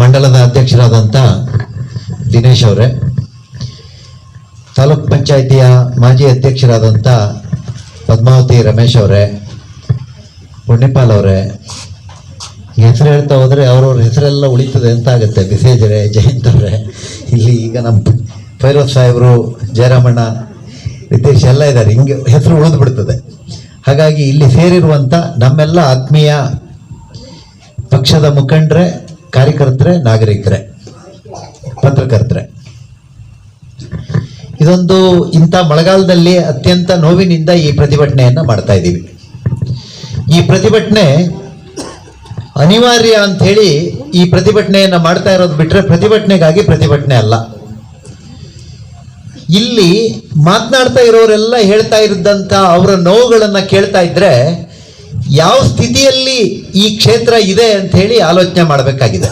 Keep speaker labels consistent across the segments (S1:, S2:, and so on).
S1: ಮಂಡಲದ ಅಧ್ಯಕ್ಷರಾದಂಥ ದಿನೇಶ್ ಅವರೇ, ತಾಲೂಕ್ ಪಂಚಾಯಿತಿಯ ಮಾಜಿ ಅಧ್ಯಕ್ಷರಾದಂಥ ಪದ್ಮಾವತಿ ರಮೇಶ್ ಅವರೇ ಪುಣ್ಯಪಾಲ್ ಅವರೇ, ಹೆಸರು ಹೇಳ್ತಾ ಹೋದರೆ ಅವ್ರವ್ರ ಹೆಸರೆಲ್ಲ ಉಳಿತದೆ ಅಂತ ಆಗುತ್ತೆ ಬಿಸೇಜರೆ ಜಯಂತ್ ಅವರೇ, ಇಲ್ಲಿ ಈಗ ನಮ್ಮ ಫೈರೋಜ್ ಸಾಹೇಬರು, ಜಯರಾಮಣ್ಣ, ರಿತೇಶ್ ಎಲ್ಲ ಇದ್ದಾರೆ ಹಿಂಗೆ ಹೆಸರು ಉಳಿದು ಬಿಡ್ತದೆ. ಹಾಗಾಗಿ ಇಲ್ಲಿ ಸೇರಿರುವಂಥ ನಮ್ಮೆಲ್ಲ ಆತ್ಮೀಯ ಪಕ್ಷದ ಮುಖಂಡರೇ ಕಾರ್ಯಕರ್ತರೇ, ನಾಗರಿಕರೇ, ಪತ್ರಕರ್ತರೆ. ಇದೊಂದು ಇಂಥ ಮಳೆಗಾಲದಲ್ಲಿ ಅತ್ಯಂತ ನೋವಿನಿಂದ ಈ ಪ್ರತಿಭಟನೆಯನ್ನು ಮಾಡ್ತಾ ಇದ್ದೀವಿ. ಈ ಪ್ರತಿಭಟನೆ ಅನಿವಾರ್ಯ ಅಂತ ಹೇಳಿ ಈ ಪ್ರತಿಭಟನೆಯನ್ನು ಮಾಡ್ತಾ ಇರೋದು ಬಿಟ್ಟರೆ ಪ್ರತಿಭಟನೆಗಾಗಿ ಪ್ರತಿಭಟನೆ ಅಲ್ಲ. ಇಲ್ಲಿ ಮಾತನಾಡ್ತಾ ಇರೋರೆಲ್ಲ ಹೇಳ್ತಾ ಇದ್ದಂಥ ಅವರ ನೋವುಗಳನ್ನು ಕೇಳ್ತಾ ಇದ್ರೆ ಯಾವ ಸ್ಥಿತಿಯಲ್ಲಿ ಈ ಕ್ಷೇತ್ರ ಇದೆ ಅಂತ ಹೇಳಿ ಆಲೋಚನೆ ಮಾಡಬೇಕಾಗಿದೆ.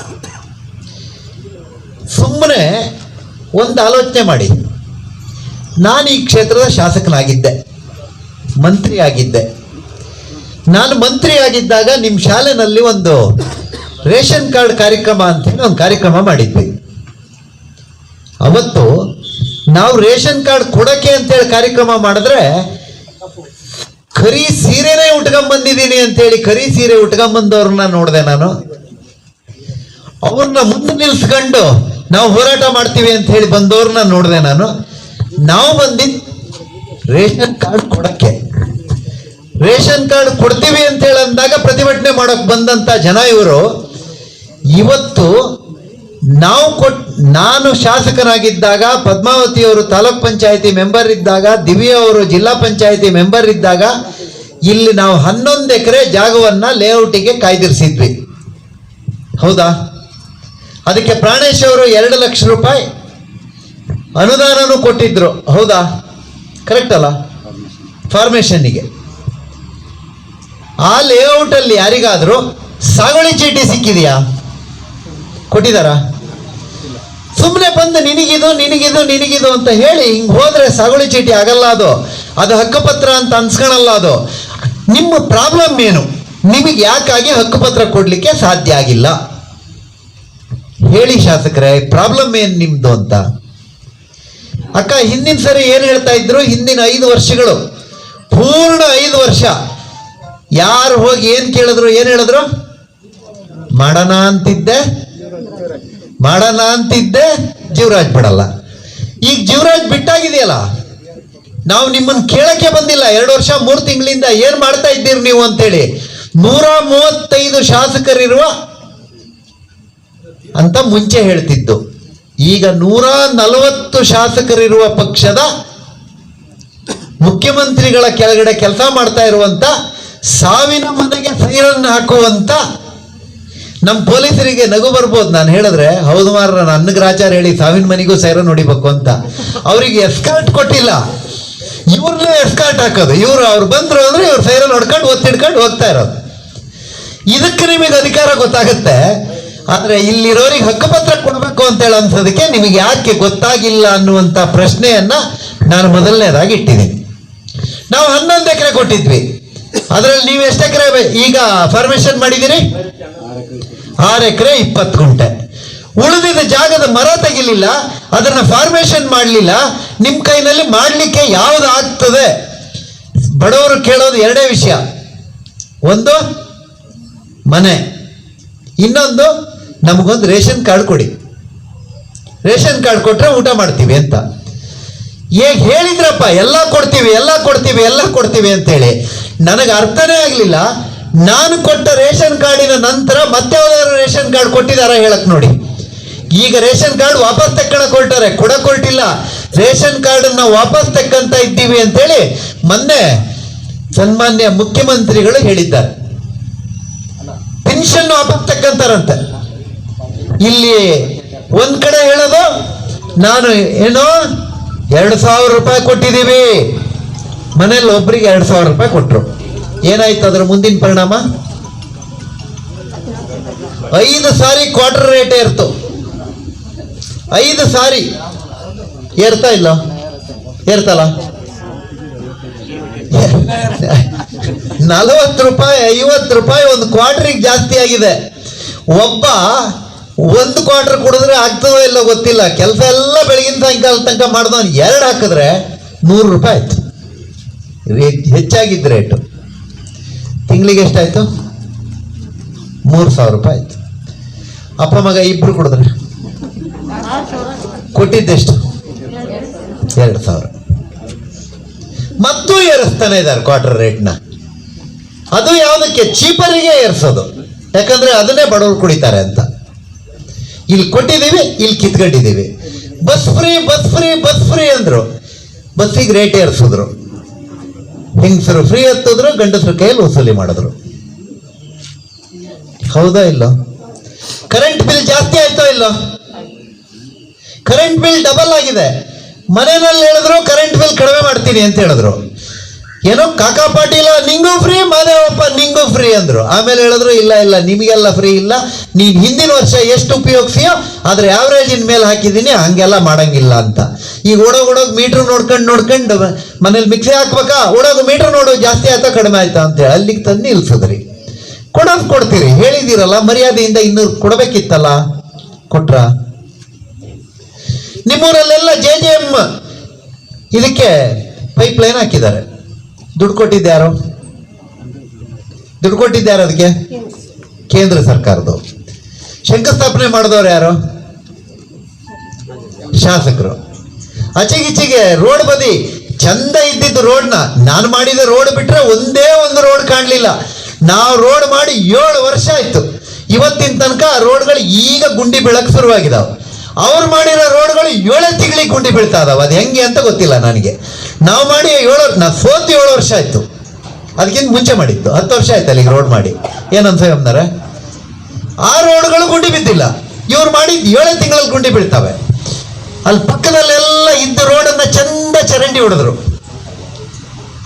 S1: ಸುಮ್ಮನೆ ಒಂದು ಆಲೋಚನೆ ಮಾಡಿ. ನಾನು ಈ ಕ್ಷೇತ್ರದ ಶಾಸಕನಾಗಿದ್ದೆ ಮಂತ್ರಿ ಆಗಿದ್ದೆ ನಾನು ಮಂತ್ರಿ ಆಗಿದ್ದಾಗ ನಿಮ್ಮ ಶಾಲೆನಲ್ಲಿ ಒಂದು ರೇಷನ್ ಕಾರ್ಡ್ ಕಾರ್ಯಕ್ರಮ ಅಂತ ಹೇಳಿ ಒಂದು ಕಾರ್ಯಕ್ರಮ ಮಾಡಿದ್ವಿ. ಅವತ್ತು ನಾವು ರೇಷನ್ ಕಾರ್ಡ್ ಕೊಡಕ್ಕೆ ಅಂತೇಳಿ ಕಾರ್ಯಕ್ರಮ ಮಾಡಿದ್ರೆ ಕರಿ ಸೀರೆನೇ ಉಟ್ಕೊಂಬಂದಿದ್ದೀನಿ ಅಂತೇಳಿ ಕರಿ ಸೀರೆ ಉಟ್ಕೊಂಬಂದವ್ರನ್ನ ನೋಡಿದೆ ನಾನು. ಅವ್ರನ್ನ ಮುಂದೆ ನಿಲ್ಸ್ಕೊಂಡು ನಾವು ಹೋರಾಟ ಮಾಡ್ತೀವಿ ಅಂತ ಹೇಳಿ ಬಂದವ್ರನ್ನ ನೋಡಿದೆ ನಾನು. ನಾವು ಬಂದಿದ್ ರೇಷನ್ ಕಾರ್ಡ್ ಕೊಡಕ್ಕೆ. ರೇಷನ್ ಕಾರ್ಡ್ ಕೊಡ್ತೀವಿ ಅಂತ ಹೇಳಿ ಅಂದಾಗ ಪ್ರತಿಭಟನೆ ಮಾಡಕ್ ಬಂದಂತ ಜನ ಇವರು. ಇವತ್ತು ನಾವು ಕೊಟ್, ನಾನು ಶಾಸಕನಾಗಿದ್ದಾಗ ಪದ್ಮಾವತಿ ಅವರು ತಾಲೂಕ್ ಪಂಚಾಯತಿ ಮೆಂಬರ್ ಇದ್ದಾಗ, ದಿವ್ಯ ಅವರು ಜಿಲ್ಲಾ ಪಂಚಾಯತಿ ಮೆಂಬರ್ ಇದ್ದಾಗ ಇಲ್ಲಿ ನಾವು ಹನ್ನೊಂದು ಎಕರೆ ಜಾಗವನ್ನ ಲೇಔಟಿಗೆ ಕಾಯ್ದಿರಿಸಿದ್ವಿ. ಹೌದಾ? ಅದಕ್ಕೆ ಪ್ರಾಣೇಶ್ ಅವರು ಎರಡು ಲಕ್ಷ ರೂಪಾಯಿ ಅನುದಾನನೂ ಕೊಟ್ಟಿದ್ರು. ಹೌದಾ? ಕರೆಕ್ಟ್ ಅಲ್ಲ? ಫಾರ್ಮೇಶನ್ನಿಗೆ ಆ ಲೇಔಟ್ ಅಲ್ಲಿ ಯಾರಿಗಾದ್ರೂ ಸಾಗುವಳಿ ಚೀಟಿ ಸಿಕ್ಕಿದೆಯಾ? ಕೊಟ್ಟಿದಾರಾ ಸುಮ್ಮನೆ ಬಂದು ನಿನಗಿದು ನಿನಗಿದು ನಿನಗಿದು ಅಂತ ಹೇಳಿ ಹಿಂಗೆ ಹೋದರೆ ಸಾಗುವಳಿ ಚೀಟಿ ಆಗಲ್ಲ ಅದು. ಅದು ಹಕ್ಕುಪತ್ರ ಅಂತ ಅನ್ಸ್ಕೊಳಲ್ಲ ಅದು. ನಿಮ್ಮ ಪ್ರಾಬ್ಲಮ್ ಏನು? ನಿಮಗೆ ಯಾಕಾಗಿ ಹಕ್ಕುಪತ್ರ ಕೊಡಲಿಕ್ಕೆ ಸಾಧ್ಯ ಆಗಿಲ್ಲ? ಹೇಳಿ ಶಾಸಕರೇ ಪ್ರಾಬ್ಲಮ್ ಏನು ನಿಮ್ಮದು ಅಂತ? ಅಕ್ಕ, ಹಿಂದಿನ ಸರಿ ಏನು ಹೇಳ್ತಾ ಇದ್ರು? ಹಿಂದಿನ ಐದು ವರ್ಷಗಳು. ಪೂರ್ಣ ಐದು ವರ್ಷ. ಯಾರು ಹೋಗಿ ಏನು ಕೇಳಿದ್ರು, ಏನು ಹೇಳಿದ್ರು? ಮಾಡೋಣ ಅಂತಿದ್ದೆ. ಮಾಡೋಣ ಅಂತಿದ್ದೆ. ಜೀವರಾಜ್ ಬಿಡಲ್ಲ. ಈಗ ಜೀವರಾಜ್ ಬಿಟ್ಟಾಗಿದೆಯಲ್ಲ? ನಾವು ನಿಮ್ಮನ್ನ ಕೇಳಕ್ಕೆ ಬಂದಿಲ್ಲ. ಎರಡು ವರ್ಷ, ಮೂರು ತಿಂಗಳಿಂದ ಏನ್ ಮಾಡ್ತಾ ಇದ್ದೀರಿ ನೀವು ಅಂತೇಳಿ. ನೂರ ಮೂವತ್ತೈದು ಶಾಸಕರಿರುವ ಅಂತ ಮುಂಚೆ ಹೇಳ್ತಿದ್ದು. ಈಗ ನೂರ ನಲವತ್ತು ಶಾಸಕರಿರುವ ಪಕ್ಷದ ಮುಖ್ಯಮಂತ್ರಿಗಳ ಕೆಳಗಡೆ ಕೆಲಸ ಮಾಡ್ತಾ ಇರುವಂತ, ಸಾವಿನ ಮನೆಗೆ ಸೈರನ್ನು ಹಾಕುವಂತ ನಮ್ಮ ಪೊಲೀಸರಿಗೆ ನಗು ಬರ್ಬೋದು. ನಾನು ಹೇಳಿದ್ರೆ, ಹೌದು ಮಾರ ನನ್ನ ಗ್ರಾಚಾರ ಹೇಳಿ, ಸಾವಿನ ಮನೆಗೂ ಸೈರನ್ ಹೊಡಿಬೇಕು ಅಂತ. ಅವರಿಗೆ ಎಸ್ಕರ್ಟ್ ಕೊಟ್ಟಿಲ್ಲ. ಇವ್ರನ್ನೇ ಎಸ್ಕಾರ್ಟ್ ಹಾಕೋದು. ಇವರು ಅವ್ರು ಬಂದ್ರು ಅಂದ್ರೆ ಇವ್ರು ಸೈರಲ್ ಹೊಡ್ಕೊಂಡು ಒತ್ತಿಡ್ಕೊಂಡು ಹೋಗ್ತಾ ಇರೋದು. ಇದಕ್ಕೆ ನಿಮಗೆ ಅಧಿಕಾರ ಗೊತ್ತಾಗುತ್ತೆ. ಆದರೆ ಇಲ್ಲಿರೋರಿಗೆ ಹಕ್ಕುಪತ್ರ ಕೊಡಬೇಕು ಅಂತ ಹೇಳಿ ಅನ್ಸೋದಕ್ಕೆ ನಿಮಗೆ ಯಾಕೆ ಗೊತ್ತಾಗಿಲ್ಲ ಅನ್ನುವಂತ ಪ್ರಶ್ನೆಯನ್ನ ನಾನು ಮೊದಲನೇದಾಗಿ ಇಟ್ಟಿದ್ದೀನಿ. ನಾವು ಹನ್ನೊಂದು ಎಕರೆ ಕೊಟ್ಟಿದ್ವಿ. ಅದರಲ್ಲಿ ನೀವು ಎಷ್ಟು ಎಕರೆ ಈಗ ಫಾರ್ಮೇಶನ್ ಮಾಡಿದ್ದೀರಿ? ಆರು ಎಕರೆ ಇಪ್ಪತ್ತು ಗುಂಟೆ. ಉಳಿದಿದ್ದ ಜಾಗದ ಮರ ತೆಗಿಲಿಲ್ಲ, ಅದನ್ನ ಫಾರ್ಮೇಶನ್ ಮಾಡಲಿಲ್ಲ ನಿಮ್ಮ ಕೈನಲ್ಲಿ ಮಾಡಲಿಕ್ಕೆ ಯಾವುದು ಆಗ್ತದೆ? ಬಡವರು ಕೇಳೋದು ಎರಡೇ ವಿಷಯ. ಒಂದು, ಮನೆ. ಇನ್ನೊಂದು, ನಮಗೊಂದು ರೇಷನ್ ಕಾರ್ಡ್ ಕೊಡಿ. ರೇಷನ್ ಕಾರ್ಡ್ ಕೊಟ್ಟರೆ ಊಟ ಮಾಡ್ತೀವಿ ಅಂತ. ಹೇಗೆ ಹೇಳಿದ್ರಪ್ಪ, ಎಲ್ಲ ಕೊಡ್ತೀವಿ ಎಲ್ಲ ಕೊಡ್ತೀವಿ ಎಲ್ಲ ಕೊಡ್ತೀವಿ ಅಂತೇಳಿ. ನನಗೆ ಅರ್ಥನೇ ಆಗಲಿಲ್ಲ. ನಾನು ಕೊಟ್ಟ ರೇಷನ್ ಕಾರ್ಡಿನ ನಂತರ ಮತ್ತೆ ಯಾವ್ದಾದ್ರು ರೇಷನ್ ಕಾರ್ಡ್ ಕೊಟ್ಟಿದಾರ ಹೇಳಕ್ ನೋಡಿ. ಈಗ ರೇಷನ್ ಕಾರ್ಡ್ ವಾಪಸ್ ತಕ್ಕೊಳಕ್ ಹೊರಟಾರೆ, ಕೊಡಕ್ ಹೊರಟಿಲ್ಲ. ರೇಷನ್ ಕಾರ್ಡನ್ನು ವಾಪಸ್ ತಕ್ಕಂತ ಇದ್ದೀವಿ ಅಂತೇಳಿ ಮೊನ್ನೆ ಸನ್ಮಾನ್ಯ ಮುಖ್ಯಮಂತ್ರಿಗಳು ಹೇಳಿದ್ದಾರೆ. ಪೆನ್ಷನ್ ವಾಪಸ್ ತಕ್ಕಂತಾರಂತೆ. ಇಲ್ಲಿ ಒಂದ್ ಕಡೆ ಹೇಳೋದು, ನಾನು ಏನು ಎರಡು ಸಾವಿರ ರೂಪಾಯಿ ಕೊಟ್ಟಿದ್ದೀವಿ. ಮನೇಲಿ ಒಬ್ರಿಗೆ ಎರಡು ಸಾವಿರ ರೂಪಾಯಿ ಕೊಟ್ರು. ಏನಾಯ್ತು ಅದರ ಮುಂದಿನ ಪರಿಣಾಮ? ಐದು ಸಾರಿ ಕ್ವಾರ್ಟರ್ ರೇಟೇ ಇರ್ತು. ಐದು ಸಾರಿ ಏರ್ತಾ ಇಲ್ಲ? ಏರ್ತಲ್ಲ? ನಲವತ್ತು ರೂಪಾಯಿ, ಐವತ್ತು ರೂಪಾಯಿ ಒಂದು ಕ್ವಾರ್ಟ್ರಿಗೆ ಜಾಸ್ತಿ ಆಗಿದೆ. ಒಬ್ಬ ಒಂದು ಕ್ವಾರ್ಟರ್ ಕುಡಿದ್ರೆ ಆಗ್ತದೋ ಇಲ್ಲೋ ಗೊತ್ತಿಲ್ಲ. ಕೆಲಸ ಎಲ್ಲ ಬೆಳಗಿನ ಸಾಯಂಕಾಲ ತನಕ ಮಾಡಿದವನು ಎರಡು ಹಾಕಿದ್ರೆ ನೂರು ರೂಪಾಯಿ ಆಯ್ತು. ಹೆಚ್ಚಾಗಿದ್ದ ರೇಟು. ತಿಂಗಳಿಗೆ ಎಷ್ಟಾಯ್ತು? ಮೂರು ಸಾವಿರ ರೂಪಾಯಿ ಆಯ್ತು. ಅಪ್ಪ ಮಗ ಇಬ್ರು ಕುಡಿದ್ರೆ? ಕೊಟ್ಟಿದ್ದೆಷ್ಟು? ಎರಡು ಸಾವಿರ. ಮತ್ತೂ ಏರಿಸ್ತಾನೆ ಇದ್ದಾರೆ ಕ್ವಾರ್ಟರ್ ರೇಟ್ನ ಅದು ಯಾವುದಕ್ಕೆ? ಚೀಪರಿಗೆ ಏರಿಸೋದು. ಯಾಕಂದ್ರೆ ಅದನ್ನೇ ಬಡವರು ಕುಡಿತಾರೆ ಅಂತ. ಇಲ್ಲಿ ಕೊಟ್ಟಿದ್ದೀವಿ, ಇಲ್ಲಿ ಕಿತ್ಕೊಂಡಿದ್ದೀವಿ. Bus free bus free bus free ಅಂದ್ರು. ಬಸ್ಸಿಗೆ ರೇಟ್ ಏರಿಸಿದ್ರು. ಹೆಂಗಸರು ಫ್ರೀ ಹತ್ತಿದ್ರು, ಗಂಡಸರು ಕೈಯಲ್ಲಿ ವಸೂಲಿ ಮಾಡಿದ್ರು. ಹೌದಾ ಇಲ್ಲ? ಕರೆಂಟ್ ಬಿಲ್ ಜಾಸ್ತಿ ಆಯ್ತೋ ಇಲ್ಲ? ಕರೆಂಟ್ ಬಿಲ್ ಡಬಲ್ ಆಗಿದೆ. ಮನೆಯಲ್ಲಿ ಹೇಳಿದ್ರು ಕರೆಂಟ್ ಬಿಲ್ ಕಡಿಮೆ ಮಾಡ್ತೀನಿ ಅಂತ ಹೇಳಿದ್ರು. ಏನೋ ಕಾಕಾ ಪಾಟೀಲ, ನಿಂಗೂ ಫ್ರೀ ಮಾದೇವಪ್ಪ ನಿಂಗೂ ಫ್ರೀ ಅಂದ್ರು. ಆಮೇಲೆ ಹೇಳಿದ್ರು, ಇಲ್ಲ ಇಲ್ಲ, ನಿಮಗೆಲ್ಲ ಫ್ರೀ ಇಲ್ಲ. ನೀನು ಹಿಂದಿನ ವರ್ಷ ಎಷ್ಟು ಉಪಯೋಗಿಸಿಯೋ, ಆದರೆ ಆವ್ರೇಜಿನ ಮೇಲೆ ಹಾಕಿದ್ದೀನಿ, ಹಂಗೆಲ್ಲ ಮಾಡಂಗಿಲ್ಲ ಅಂತ. ಈಗ ಓಡೋಗಿ ಓಡೋಗಿ ಮೀಟರ್ ನೋಡ್ಕೊಂಡು ನೋಡ್ಕೊಂಡು ಮನೇಲಿ ಮಿಕ್ಸಿ ಹಾಕ್ಬೇಕಾ? ಓಡೋಗಿ ಮೀಟರ್ ನೋಡು ಜಾಸ್ತಿ ಆಯ್ತಾ, ಕಡಿಮೆ ಆಯ್ತಾ ಅಂತೇಳಿ ಅಲ್ಲಿಗೆ ತಂದು ನಿಲ್ಸಿದ್ರಿ. ಕೊಡೋದು ಕೊಡ್ತೀರಿ. ಹೇಳಿದಿರಲ್ಲ ಮರ್ಯಾದೆಯಿಂದ ಇನ್ನೂರು ಕೊಡಬೇಕಿತ್ತಲ್ಲ? ಕೊಟ್ರ? ನಿಮ್ಮೂರಲ್ಲೆಲ್ಲ ಜೆ ಇದಕ್ಕೆ ಪೈಪ್ ಲೈನ್ ಹಾಕಿದ್ದಾರೆ. ದುಡ್ಡು ಕೊಟ್ಟಿದ್ಯಾರು ದುಡ್ಡು ಕೊಟ್ಟಿದ್ಯಾರು ಅದಕ್ಕೆ? ಕೇಂದ್ರ ಸರ್ಕಾರದವರು ಶಂಕುಸ್ಥಾಪನೆ ಮಾಡಿದವರು ಯಾರು? ಶಾಸಕರು. ಆಚೆಗೀಚೆಗೆ ರೋಡ್ ಬದಿ ಚಂದ ಇದ್ದಿದ್ದು ರೋಡ್ನ. ನಾನು ಮಾಡಿದ ರೋಡ್ ಬಿಟ್ರೆ ಒಂದೇ ಒಂದು ರೋಡ್ ಕಾಣಲಿಲ್ಲ. ನಾವು ರೋಡ್ ಮಾಡಿ ಏಳು ವರ್ಷ ಆಯ್ತು. ಇವತ್ತಿನ ತನಕ ರೋಡ್ಗಳು ಈಗ ಗುಂಡಿ ಬೆಳಕು ಶುರುವಾಗಿದಾವೆ. ಅವ್ರು ಮಾಡಿರೋ ಏಳೇ ತಿಂಗಳಿಗೆ ಗುಂಡಿ ಬೀಳ್ತಾ ಇದಾವೆ ಅದು ಹೆಂಗೆ ಅಂತ ಗೊತ್ತಿಲ್ಲ ನನಗೆ. ನಾವು ಮಾಡಿ ಏಳು ನಾ ಸೋತು ಏಳು ವರ್ಷ ಆಯ್ತು. ಅದಕ್ಕಿಂತ ಮುಂಚೆ ಮಾಡಿತ್ತು ಹತ್ತು ವರ್ಷ ಆಯ್ತು ಅಲ್ಲಿಗೆ ರೋಡ್ ಮಾಡಿ. ಏನಂತ ಹೇಳ್ತಾರೆ ಆ ರೋಡ್ಗಳು ಗುಂಡಿ ಬಿದ್ದಿಲ್ಲ. ಇವ್ರು ಮಾಡಿದ್ದು ಏಳೇ ತಿಂಗಳಲ್ಲಿ ಗುಂಡಿ ಬೀಳ್ತಾವೆ. ಅಲ್ಲಿ ಪಕ್ಕದಲ್ಲೆಲ್ಲ ಇದ್ದ ರೋಡನ್ನ ಚಂದ ಚರಂಡಿ ಹೊಡೆದ್ರು.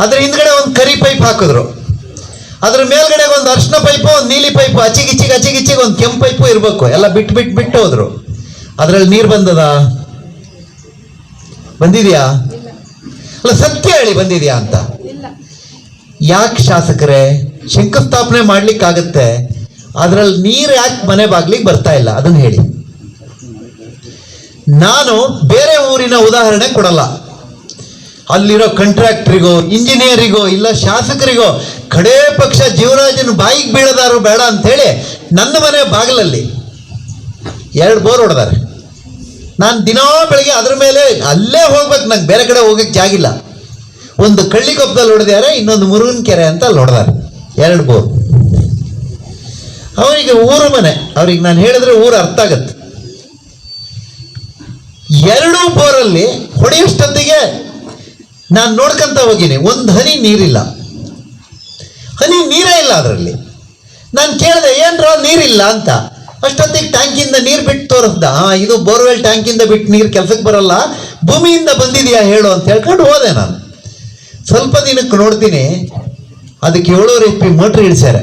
S1: ಅದ್ರ ಹಿಂದ್ಗಡೆ ಒಂದು ಕರಿ ಪೈಪ್ ಹಾಕಿದ್ರು. ಅದ್ರ ಮೇಲ್ಗಡೆ ಒಂದು ಅರ್ಶಿನ ಪೈಪು ಒಂದು ನೀಲಿ ಪೈಪು ಅಚಿಗಿಚಿಗೆ ಅಚಿಗಿಚಿಗೆ ಒಂದು ಕೆಂಪು ಪೈಪು ಇರಬೇಕು. ಎಲ್ಲ ಬಿಟ್ಟು ಬಿಟ್ಟು ಬಿಟ್ಟು ಹೋದ್ರು. ಅದರಲ್ಲಿ ನೀರು ಬಂದದ? ಬಂದಿದ್ಯಾ? ಅಲ್ಲ ಸತ್ಯ ಹೇಳಿ ಬಂದಿದ್ಯಾ ಅಂತ. ಯಾಕೆ ಶಾಸಕರೇ? ಶಂಕುಸ್ಥಾಪನೆ ಮಾಡ್ಲಿಕ್ಕಾಗತ್ತೆ ಅದ್ರಲ್ಲಿ ನೀರು ಯಾಕೆ ಮನೆ ಬಾಗ್ಲಿಕ್ಕೆ ಬರ್ತಾ ಇಲ್ಲ? ಅದನ್ನ ಹೇಳಿ. ನಾನು ಬೇರೆ ಊರಿನ ಉದಾಹರಣೆ ಕೊಡಲ್ಲ. ಅಲ್ಲಿರೋ ಕಾಂಟ್ರಾಕ್ಟ್ರಿಗೋ ಇಂಜಿನಿಯರಿಗೋ ಇಲ್ಲ ಶಾಸಕರಿಗೋ ಕಡೇ ಪಕ್ಷ ಜೀವರಾಜನ ಬಾಯಿಗೆ ಬೀಳದಾರು ಬೇಡ ಅಂತೇಳಿ ನನ್ನ ಮನೆ ಬಾಗಿಲಲ್ಲಿ ಎರಡು ಬೋರ್ ಹೊಡೆದಾರೆ. ನಾನು ದಿನಾ ಬೆಳಗ್ಗೆ ಅದ್ರ ಮೇಲೆ ಅಲ್ಲೇ ಹೋಗ್ಬೇಕು, ನಂಗೆ ಬೇರೆ ಕಡೆ ಹೋಗಕ್ಕೆ ಜಾಗಿಲ್ಲ ಒಂದು ಕಳ್ಳಿಕೊಪ್ಪದಲ್ಲಿ ಹೊಡೆದಾರೆ ಇನ್ನೊಂದು ಮುರುಗನ್ ಕೆರೆ ಅಂತ ಅಲ್ಲಿ ಹೊಡೆದಾರೆ ಎರಡು ಬೋರ್. ಅವರಿಗೆ ಊರು ಮನೆ. ಅವ್ರಿಗೆ ನಾನು ಹೇಳಿದ್ರೆ ಊರು ಅರ್ಥ ಆಗತ್ತೆ. ಎರಡೂ ಬೋರಲ್ಲಿ ಹೊಡೆಯೋಷ್ಟೊತ್ತಿಗೆ ನಾನು ನೋಡ್ಕೊಂತ ಹೋಗಿನಿ. ಒಂದು ಹನಿ ನೀರಿಲ್ಲ. ಹನಿ ನೀರೇ ಇಲ್ಲ ಅದರಲ್ಲಿ. ನಾನು ಕೇಳಿದೆ, ಏನ್ರ ನೀರಿಲ್ಲ ಅಂತ. ಅಷ್ಟೊತ್ತಿಗೆ ಟ್ಯಾಂಕಿಂದ ನೀರು ಬಿಟ್ಟು ತೋರಿಸ್ದ ಇದು ಬೋರ್ವೆಲ್ ಟ್ಯಾಂಕಿಂದ ಬಿಟ್ಟು ನೀರು ಕೆಲಸಕ್ಕೆ ಬರಲ್ಲ, ಭೂಮಿಯಿಂದ ಬಂದಿದೆಯಾ ಹೇಳು ಅಂತ ಹೇಳ್ಕೊಂಡು ಹೋದೆ ನಾನು. ಸ್ವಲ್ಪ ದಿನಕ್ಕೆ ನೋಡ್ತೀನಿ, ಅದಕ್ಕೆ ಏಳೂರು ಎಚ್ ಪಿ ಮೋಟ್ರ್ ಇಳಿಸ್ಯಾರೆ.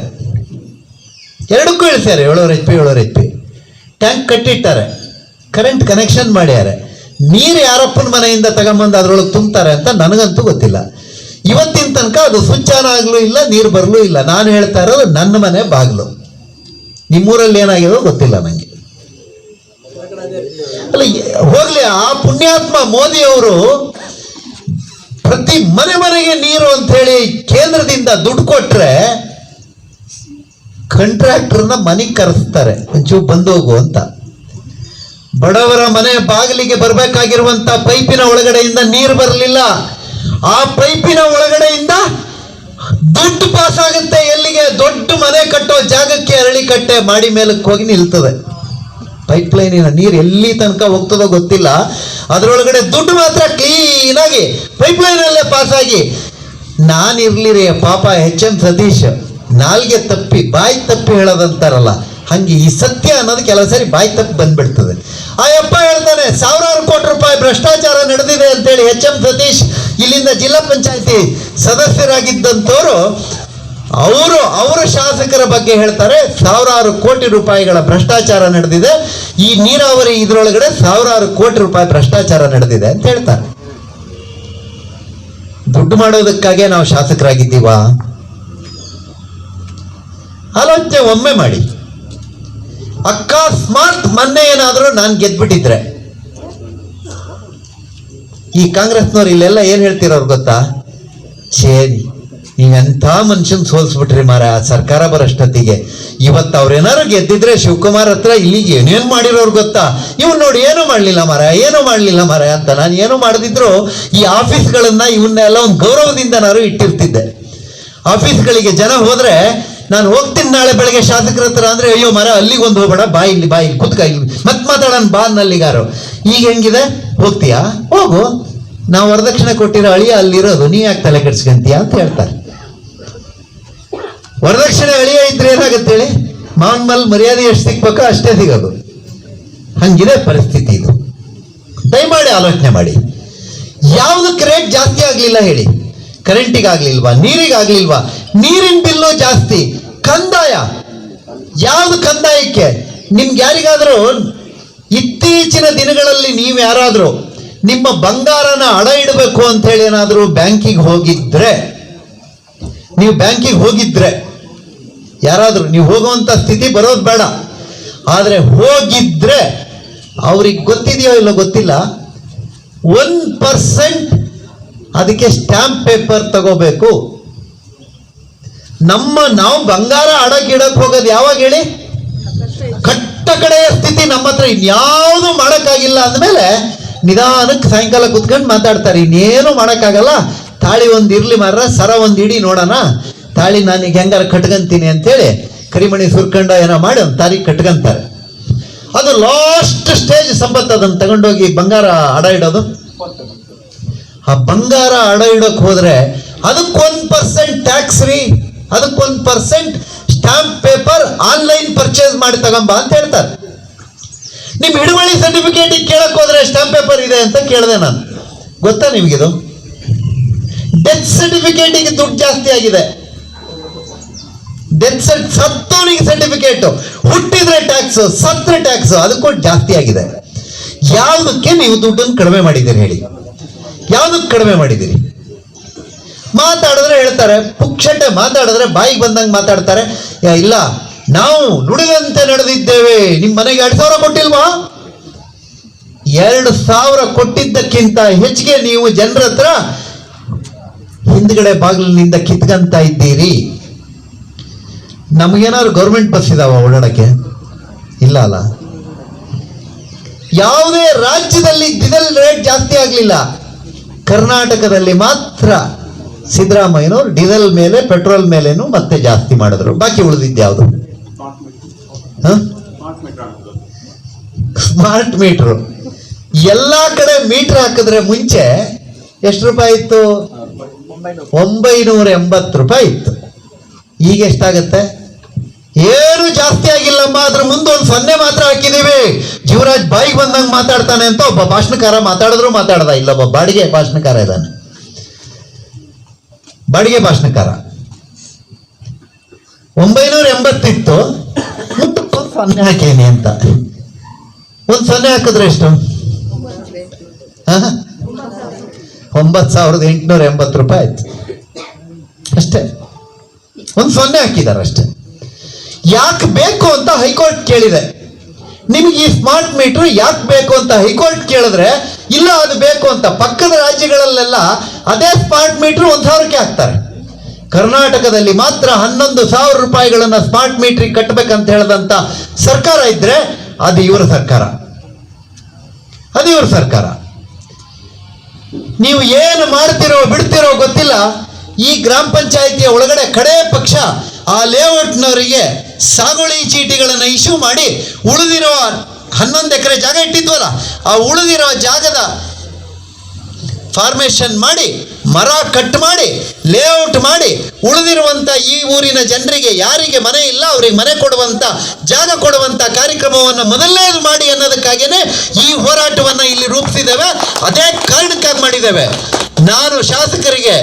S1: ಎರಡಕ್ಕೂ ಇಳಿಸ್ಯಾರೆ, ಏಳೂರು ಎಚ್ ಪಿ, ಏಳೂರು ಎಚ್ ಪಿ. ಟ್ಯಾಂಕ್ ಕಟ್ಟಿಟ್ಟಾರೆ, ಕರೆಂಟ್ ಕನೆಕ್ಷನ್ ಮಾಡ್ಯಾರೆ. ನೀರು ಯಾರಪ್ಪನ ಮನೆಯಿಂದ ತಗೊಂಬಂದು ಅದರೊಳಗೆ ತುಂಬ್ತಾರೆ ಅಂತ ನನಗಂತೂ ಗೊತ್ತಿಲ್ಲ. ಇವತ್ತಿನ ತನಕ ಅದು ಸ್ವಿಚ್ ಆನ್ ಆಗ್ಲೂ ಇಲ್ಲ, ನೀರು ಬರಲೂ ಇಲ್ಲ. ನಾನು ಹೇಳ್ತಾ ಇರೋದು ನನ್ನ ಮನೆ ಬಾಗಿಲು. ನಿಮ್ಮೂರಲ್ಲಿ ಏನಾಗಿದೋ ಗೊತ್ತಿಲ್ಲ ನನಗೆ ಅಲ್ಲ ಹೋಗ್ಲಿ, ಆ ಪುಣ್ಯಾತ್ಮ ಮೋದಿ ಅವರು ಪ್ರತಿ ಮನೆ ಮನೆಗೆ ನೀರು ಅಂತ ಹೇಳಿ ಕೇಂದ್ರದಿಂದ ದುಡ್ಡು ಕೊಟ್ರೆ ಕಂಟ್ರಾಕ್ಟರ್ನ ಮನೆಗೆ ಕರೆಸ್ತಾರೆ. ಒಂಚೂರು ಬಂದೋಗು ಅಂತ. ಬಡವರ ಮನೆ ಬಾಗಿಲಿಗೆ ಬರಬೇಕಾಗಿರುವಂತ ಪೈಪಿನ ಒಳಗಡೆಯಿಂದ ನೀರು ಬರಲಿಲ್ಲ. ಆ ಪೈಪಿನ ಒಳಗಡೆಯಿಂದ ದುಡ್ಡು ಪಾಸ್ ಆಗುತ್ತೆ, ಎಲ್ಲಿಗೆ? ದೊಡ್ಡ ಮನೆ ಕಟ್ಟೋ ಜಾಗಕ್ಕೆ ಅರಳಿ ಕಟ್ಟೆ ಮಾಡಿ ಮೇಲಕ್ಕೆ ಹೋಗಿ ನಿಲ್ತದೆ. ಪೈಪ್ ಲೈನಿನ ನೀರು ಎಲ್ಲಿ ತನಕ ಹೋಗ್ತದೋ ಗೊತ್ತಿಲ್ಲ. ಅದರೊಳಗಡೆ ದುಡ್ಡು ಮಾತ್ರ ಕ್ಲೀನಾಗಿ ಪೈಪ್ ಲೈನಲ್ಲೇ ಪಾಸ್ ಆಗಿ. ನಾನಿರ್ಲಿರಿ ಪಾಪ ಎಚ್ ಎಂ ಸತೀಶ್, ನಾಲ್ಗೆ ತಪ್ಪಿ, ಬಾಯಿ ತಪ್ಪಿ ಹೇಳೋದಂತಾರಲ್ಲ, ಹಂಗೆ ಈ ಸತ್ಯ ಅನ್ನೋದು ಕೆಲವು ಸರಿ ಬಾಯಿ ತಪ್ಪಿ ಬಂದ್ಬಿಡ್ತದೆ. ಆ ಯಪ್ಪ ಹೇಳ್ತಾನೆ, ಸಾವಿರಾರು ಕೋಟಿ ರೂಪಾಯಿ ಭ್ರಷ್ಟಾಚಾರ ನಡೆದಿದೆ ಅಂತೇಳಿ ಎಚ್ ಎಂ ಸತೀಶ್ ಇಲ್ಲಿಂದ ಜಿಲ್ಲಾ ಪಂಚಾಯತಿ ಸದಸ್ಯರಾಗಿದ್ದಂಥವರು, ಅವರು ಅವರ ಶಾಸಕರ ಬಗ್ಗೆ ಹೇಳ್ತಾರೆ, ಸಾವಿರಾರು ಕೋಟಿ ರೂಪಾಯಿಗಳ ಭ್ರಷ್ಟಾಚಾರ ನಡೆದಿದೆ. ಈ ನೀರಾವರಿ ಇದರೊಳಗಡೆ ಸಾವಿರಾರು ಕೋಟಿ ರೂಪಾಯಿ ಭ್ರಷ್ಟಾಚಾರ ನಡೆದಿದೆ ಅಂತ ಹೇಳ್ತಾರೆ. ದುಡ್ಡು ಮಾಡೋದಕ್ಕಾಗೆ ನಾವು ಶಾಸಕರಾಗಿದ್ದೀವಾ? ಆಲೋಚನೆ ಒಮ್ಮೆ ಮಾಡಿ. ಅಕಸ್ಮಾತ್ ಮೊನ್ನೆ ಏನಾದರೂ ನಾನು ಗೆದ್ಬಿಟ್ಟಿದ್ರೆ ಈ ಕಾಂಗ್ರೆಸ್ನವ್ರು ಇಲ್ಲೆಲ್ಲ ಏನ್ ಹೇಳ್ತಿರೋರು ಗೊತ್ತಾ? ಸೇರಿ ನೀವೆಂಥ ಮನುಷ್ಯನ್ ಸೋಲ್ಸ್ಬಿಟ್ರಿ ಮಾರ ಆ ಸರ್ಕಾರ ಬರೋಷ್ಟೊತ್ತಿಗೆ. ಇವತ್ತು ಅವ್ರೇನಾರು ಗೆದ್ದಿದ್ರೆ ಶಿವಕುಮಾರ್ ಹತ್ರ ಇಲ್ಲಿಗೆ ಏನೇನು ಮಾಡಿರೋರು ಗೊತ್ತಾ? ಇವ್ನು ನೋಡಿ ಏನು ಮಾಡಲಿಲ್ಲ ಮಾರ ಏನು ಮಾಡ್ಲಿಲ್ಲ ಮಾರ ಅಂತ ನಾನು ಏನು ಮಾಡದಿದ್ರು ಈ ಆಫೀಸ್ಗಳನ್ನ ಇವನ್ನೆಲ್ಲ ಒಂದು ಗೌರವದಿಂದ ನಾನು ಇಟ್ಟಿರ್ತಿದ್ದೆ. ಆಫೀಸ್ಗಳಿಗೆ ಜನ ಹೋದ್ರೆ ನಾನು ಹೋಗ್ತೀನಿ ನಾಳೆ ಬೆಳಗ್ಗೆ ಶಾಸಕರ ಹತ್ರ ಅಂದ್ರೆ, ಅಯ್ಯೋ ಮರ ಅಲ್ಲಿಗೆ ಒಂದು ಹೋಗಬೇಡ, ಬಾ ಇಲ್ಲಿ ಬಾ ಇಲ್ಲಿ, ಕುತ್ಕ ಇಲ್ಲಿ. ಮತ್ ಮಾತಾಡೋಣ ಬಾ ಅನ್ನಲ್ಲಿಗಾರು. ಈಗ ಹೆಂಗಿದೆ? ಹೋಗ್ತೀಯಾ? ಹೋಗು. ನಾವು ವರದಕ್ಷಿಣೆ ಕೊಟ್ಟಿರೋ ಅಳಿಯ ಅಲ್ಲಿರೋದು. ನೀ ಯಾಕೆ ತಲೆ ಕೆಡ್ಸ್ಕೊಂತೀಯ ಅಂತ ಹೇಳ್ತಾರೆ. ವರದಕ್ಷಿಣೆ ಅಳಿಯ ಇದ್ರೆ ಏನಾಗುತ್ತೆ ಹೇಳಿ? ಮಾವನ್ ಮಲ್ ಮರ್ಯಾದೆ ಎಷ್ಟು ಸಿಗ್ಬೇಕೋ ಅಷ್ಟೇ ಸಿಗೋದು. ಹಂಗಿದೆ ಪರಿಸ್ಥಿತಿ ಇದು. ದಯಮಾಡಿ ಆಲೋಚನೆ ಮಾಡಿ. ಯಾವುದಕ್ಕೆ ರೇಟ್ ಜಾಸ್ತಿ ಆಗಲಿಲ್ಲ ಹೇಳಿ? ಕರೆಂಟಿಗೆ ಆಗ್ಲಿಲ್ವಾ? ನೀರಿಗೆ ಆಗ್ಲಿಲ್ವಾ? ನೀರಿನ ಬಿಲ್ಲು ಜಾಸ್ತಿ. ಕಂದಾಯ. ಯಾವುದು ಕಂದಾಯಕ್ಕೆ? ನಿಮ್ಗೆ ಯಾರಿಗಾದ್ರೂ ಇತ್ತೀಚಿನ ದಿನಗಳಲ್ಲಿ ನೀವು ಯಾರಾದರೂ ನಿಮ್ಮ ಬಂಗಾರನ ಅಡ ಇಡಬೇಕು ಅಂತ ಹೇಳಿ ಏನಾದ್ರೂ ಬ್ಯಾಂಕಿಗೆ ಹೋಗಿದ್ರೆ, ನೀವು ಬ್ಯಾಂಕಿಗೆ ಹೋಗಿದ್ರೆ, ಯಾರಾದರೂ ನೀವು ಹೋಗುವಂಥ ಸ್ಥಿತಿ ಬರೋದು ಬೇಡ. ಆದರೆ ಹೋಗಿದ್ರೆ ಅವ್ರಿಗೆ ಗೊತ್ತಿದೆಯೋ ಇಲ್ಲೋ ಗೊತ್ತಿಲ್ಲ. ಒನ್ ಪರ್ಸೆಂಟ್ ಅದಕ್ಕೆ ಸ್ಟ್ಯಾಂಪ್ ಪೇಪರ್ ತಗೋಬೇಕು. ನಮ್ಮ ನಾವು ಬಂಗಾರ ಅಡಗಿಡಕ್ಕೆ ಹೋಗೋದು ಯಾವಾಗ ಹೇಳಿ? ಕಟ್ಟ ಕಡೆಯ ಸ್ಥಿತಿ ನಮ್ಮ ಹತ್ರ ಇನ್ಯಾವುದು ಮಾಡೋಕ್ಕಾಗಿಲ್ಲ ಅಂದಮೇಲೆ ನಿಧಾನಕ್ಕೆ ಸಾಯಂಕಾಲ ಕುತ್ಕೊಂಡು ಮಾತಾಡ್ತಾರೆ, ಇನ್ನೇನು ಮಾಡೋಕ್ಕಾಗಲ್ಲ. ತಾಳಿ ಒಂದು ಇರ್ಲಿ ಮಾರ ಸರ ಒಂದು ಇಡಿ ನೋಡೋಣ. ತಾಳಿ ನಾನೀಗ ಹೆಂಗಾರ ಕಟ್ಕಂತೀನಿ ಅಂತೇಳಿ ಕರಿಮಣಿ ಸುರ್ಕಂಡ ಏನೋ ಮಾಡಿ ಒಂದು ತಾರಿ ಕಟ್ಕಂತಾರೆ. ಅದು ಲಾಸ್ಟ್ ಸ್ಟೇಜ್ ಸಂಪತ್ತು, ಅದನ್ನು ತಗೊಂಡೋಗಿ ಬಂಗಾರ ಅಡ ಇಡೋದು. ಆ ಬಂಗಾರ ಅಡ ಇಡೋಕ್ ಹೋದ್ರೆ ಅದಕ್ಕೊಂದ್ ಪರ್ಸೆಂಟ್ ಟ್ಯಾಕ್ಸ್ ರೀ ಅದಕ್ಕೊಂದ್ percent stamp paper online purchase ಮಾಡಿ ತಗೊಂಬ ಅಂತ ಹೇಳ್ತಾರೆ. ನಿಮ್ ಹಿಡುವಳಿ ಸರ್ಟಿಫಿಕೇಟ್ ಕೇಳಕ್ ಹೋದ್ರೆ ಸ್ಟಾಂಪ್ ಪೇಪರ್ ಇದೆ ಅಂತ ಕೇಳಿದೆ ನಾನು. ಗೊತ್ತಾ ನಿಮ್ಗಿದು? ಡೆತ್ ಸರ್ಟಿಫಿಕೇಟಿಗೆ ದುಡ್ಡು ಜಾಸ್ತಿ ಆಗಿದೆ. ಡೆತ್ ಸರ್ಟ್ ಸತ್ತವನಿಗೆ ಸರ್ಟಿಫಿಕೇಟ್ ಹುಟ್ಟಿದ್ರೆ ಟ್ಯಾಕ್ಸ್ ಸತ್ತರೆ ಟ್ಯಾಕ್ಸ್ ಅದಕ್ಕೂ ಜಾಸ್ತಿ ಆಗಿದೆ. ಯಾವುದಕ್ಕೆ ನೀವು ದುಡ್ಡನ್ನು ಕಡಿಮೆ ಮಾಡಿದ್ದೀರಿ ಹೇಳಿ? ಯಾವುದಕ್ಕೆ ಕಡಿಮೆ ಮಾಡಿದ್ದೀರಿ? ಮಾತಾಡಿದ್ರೆ ಹೇಳ್ತಾರೆ, ಪುಕ್ಷಟೆ ಮಾತಾಡಿದ್ರೆ ಬಾಯಿಗೆ ಬಂದಂಗೆ ಮಾತಾಡ್ತಾರೆ ಇಲ್ಲ. ನಾವು ನುಡಿದಂತೆ ನಡೆದಿದ್ದೇವೆ. ನಿಮ್ಮ ಮನೆಗೆ ಎರಡು ಸಾವಿರ ಕೊಟ್ಟಿಲ್ವಾ? ಎರಡು ಸಾವಿರ ಕೊಟ್ಟಿದ್ದಕ್ಕಿಂತ ಹೆಚ್ಚಿಗೆ ನೀವು ಜನರ ಹತ್ರ ಹಿಂದ್ಗಡೆ ಬಾಗಿಲಿನಿಂದ ಕಿತ್ಕಂತ ಇದ್ದೀರಿ. ನಮಗೇನಾದ್ರು ಗೌರ್ಮೆಂಟ್ ಬಸ್ ಇದಾವ ಓಡಾಡಕ್ಕೆ? ಇಲ್ಲ ಅಲ್ಲ. ಯಾವುದೇ ರಾಜ್ಯದಲ್ಲಿ ಡೀಸೆಲ್ ರೇಟ್ ಜಾಸ್ತಿ ಆಗಲಿಲ್ಲ. ಕರ್ನಾಟಕದಲ್ಲಿ ಮಾತ್ರ ಸಿದ್ದರಾಮಯ್ಯನವರು ಡೀಸೆಲ್ ಮೇಲೆ, ಪೆಟ್ರೋಲ್ ಮೇಲೇನು ಮತ್ತೆ ಜಾಸ್ತಿ ಮಾಡಿದ್ರು. ಬಾಕಿ ಉಳಿದಿದ್ದು ಯಾವುದು? Smart meter. ಎಲ್ಲ ಕಡೆ ಮೀಟರ್ ಹಾಕಿದ್ರೆ ಮುಂಚೆ ಎಷ್ಟು ರೂಪಾಯಿ ಇತ್ತು? ಒಂಬೈನೂರ ಎಂಬತ್ತು ರೂಪಾಯಿ ಇತ್ತು. ಈಗ ಎಷ್ಟಾಗತ್ತೆ? ಏನು ಜಾಸ್ತಿ ಆಗಿಲ್ಲಮ್ಮ, ಅದ್ರ ಮುಂದೆ ಒಂದು ಸೊನ್ನೆ ಮಾತ್ರ ಹಾಕಿದೀವಿ. ಜೀವರಾಜ್ ಬಾಯಿಗೆ ಬಂದಂಗೆ ಮಾತಾಡ್ತಾನೆ ಅಂತ ಒಬ್ಬ ಭಾಷಣಕಾರ ಮಾತಾಡಿದ್ರು, ಮಾತಾಡ್ದ ಇಲ್ಲೊಬ್ಬ ಬಾಡಿಗೆ ಭಾಷಣಕಾರ ಇದ್ದಾನೆ. ಬಾಡಿಗೆ ಭಾಷಣಕಾರ. ಒಂಬೈನೂರ ಎಂಬತ್ತಿತ್ತು ಸೊನ್ನೆ ಹಾಕೇನಿ ಅಂತ. ಒಂದು ಸೊನ್ನೆ ಹಾಕಿದ್ರೆ ಎಷ್ಟು? ಒಂಬತ್ತು ಸಾವಿರದ ಎಂಟುನೂರ ಎಂಬತ್ತು ರೂಪಾಯಿ ಆಯ್ತು. ಅಷ್ಟೇ. ಒಂದು ಸೊನ್ನೆ ಹಾಕಿದ್ದಾರೆ ಅಷ್ಟೇ. ಯಾಕೆ ಬೇಕು ಅಂತ ಹೈಕೋರ್ಟ್ ಕೇಳಿದೆ. ನಿಮ್ಗೆ ಈ ಸ್ಮಾರ್ಟ್ ಮೀಟರ್ ಯಾಕೆ ಬೇಕು ಅಂತ ಹೈಕೋರ್ಟ್ ಕೇಳಿದ್ರೆ ಇಲ್ಲ ಅದು ಬೇಕು ಅಂತ ಪಕ್ಕದ ರಾಜ್ಯಗಳಲ್ಲೆಲ್ಲ ಅದೇ ಸ್ಮಾರ್ಟ್ ಮೀಟರ್ ಒಂದು ಸಾವಿರಕ್ಕೆ ಹಾಕ್ತಾರೆ. ಕರ್ನಾಟಕದಲ್ಲಿ ಮಾತ್ರ ಹನ್ನೊಂದು ಸಾವಿರ ರೂಪಾಯಿಗಳನ್ನು ಸ್ಮಾರ್ಟ್ ಮೀಟ್ರಿಗೆ ಕಟ್ಟಬೇಕಂತ ಹೇಳದಂತ ಸರ್ಕಾರ ಇದ್ರೆ ಅದು ಇವರ ಸರ್ಕಾರ. ಅದು ಇವರ ಸರ್ಕಾರ. ನೀವು ಏನು ಮಾಡ್ತಿರೋ ಬಿಡ್ತಿರೋ ಗೊತ್ತಿಲ್ಲ. ಈ ಗ್ರಾಮ ಪಂಚಾಯಿತಿಯ ಒಳಗಡೆ ಕಡೇ ಪಕ್ಷ ಆ ಲೇಔಟ್ನವರಿಗೆ ಸಾಗುಳಿ ಚೀಟಿಗಳನ್ನು ಇಶ್ಯೂ ಮಾಡಿ ಉಳಿದಿರೋ ಹನ್ನೊಂದು ಎಕರೆ ಜಾಗ ಇಟ್ಟಿದ್ವಲ್ಲ, ಆ ಉಳಿದಿರುವ ಜಾಗದ ಫಾರ್ಮೇಷನ್ ಮಾಡಿ, ಮರ ಕಟ್ ಮಾಡಿ ಲೇಔಟ್ ಮಾಡಿ ಉಳಿದಿರುವಂಥ ಈ ಊರಿನ ಜನರಿಗೆ ಯಾರಿಗೆ ಮನೆ ಇಲ್ಲ, ಅವರಿಗೆ ಮನೆ ಕೊಡುವಂತ, ಜಾಗ ಕೊಡುವಂತ ಕಾರ್ಯಕ್ರಮವನ್ನು ಮೊದಲನೇದು ಮಾಡಿ ಅನ್ನೋದಕ್ಕಾಗಿಯೇ ಈ ಹೋರಾಟವನ್ನ ಇಲ್ಲಿ ರೂಪಿಸಿದ್ದೇವೆ. ಅದೇ ಕಾರಣಕ್ಕಾಗಿ ಮಾಡಿದ್ದೇವೆ. ನಾನು ಶಾಸಕರಿಗೆ,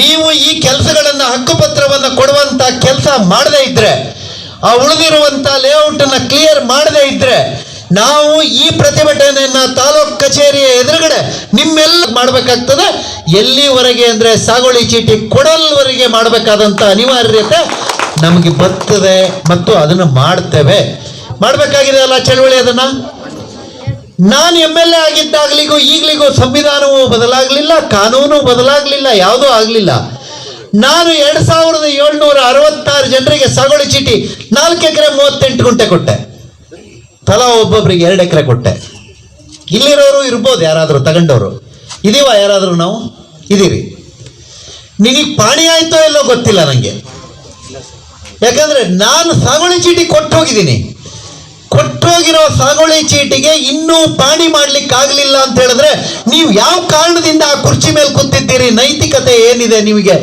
S1: ನೀವು ಈ ಕೆಲಸಗಳನ್ನು ಹಕ್ಕುಪತ್ರವನ್ನು ಕೊಡುವಂಥ ಕೆಲಸ ಮಾಡದೇ ಇದ್ರೆ ಆ ಉಳಿದಿರುವಂತ ಲೇಔಟ್ ಅನ್ನ ಕ್ಲಿಯರ್ ಮಾಡದೇ ಇದ್ರೆ ನಾವು ಈ ಪ್ರತಿಭಟನೆಯನ್ನ ತಾಲೂಕ್ ಕಚೇರಿಯ ಎದುರುಗಡೆ ನಿಮ್ಮೆಲ್ಲ ಮಾಡಬೇಕಾಗ್ತದೆ. ಎಲ್ಲಿವರೆಗೆ ಅಂದ್ರೆ ಸಾಗುವಳಿ ಚೀಟಿ ಕೊಡಲ್ವರೆಗೆ ಮಾಡಬೇಕಾದಂತ ಅನಿವಾರ್ಯತೆ ನಮಗೆ ಬರ್ತದೆ ಮತ್ತು ಅದನ್ನು ಮಾಡ್ತೇವೆ. ಮಾಡಬೇಕಾಗಿದೆ ಅಲ್ಲ ಚಳವಳಿ ಅದನ್ನ? ನಾನು ಎಂ ಎಲ್ ಎ ಆಗಿದ್ದಾಗಲಿಗೂ ಈಗಲಿಗೂ ಸಂವಿಧಾನವೂ ಬದಲಾಗಲಿಲ್ಲ, ಕಾನೂನು ಬದಲಾಗಲಿಲ್ಲ, ಯಾವುದೂ ಆಗಲಿಲ್ಲ. ನಾನು ಎರಡು ಸಾವಿರದ ಏಳ್ನೂರ ಅರವತ್ತಾರು ಜನರಿಗೆ ಸಗೊಳಿ ಚೀಟಿ ನಾಲ್ಕು ಎಕರೆ ಮೂವತ್ತೆಂಟು ಗುಂಟೆ ಕೊಟ್ಟೆ. ತಲಾ ಒಬ್ಬೊಬ್ಬರಿಗೆ ಎರಡು ಎಕರೆ ಕೊಟ್ಟೆ. ಇಲ್ಲಿರೋರು ಇರ್ಬೋದು, ಯಾರಾದರೂ ತಗೊಂಡವರು. ಇದೀವ ಯಾರಾದರೂ ನಾವು? ಇದೀರಿ. ನಿನಗೆ ಪಾಣಿ ಆಯ್ತೋ ಇಲ್ಲೋ ಗೊತ್ತಿಲ್ಲ ನನಗೆ ಯಾಕಂದ್ರೆ ನಾನು ಸಾಗುಳಿ ಚೀಟಿ ಕೊಟ್ಟು ಹೋಗಿದ್ದೀನಿ ಕೊಟ್ಟೋಗಿರೋ ಸಾಗುಳಿ ಚೀಟಿಗೆ ಇನ್ನೂ ಪಾಣಿ ಮಾಡ್ಲಿಕ್ಕೆ ಆಗ್ಲಿಲ್ಲ ಅಂತ ಹೇಳಿದ್ರೆ ನೀವು ಯಾವ ಕಾರಣದಿಂದ ಆ ಕುರ್ಚಿ ಮೇಲೆ ಕೂತಿದ್ದೀರಿ? ನೈತಿಕತೆ ಏನಿದೆ ನಿಮಗೆ?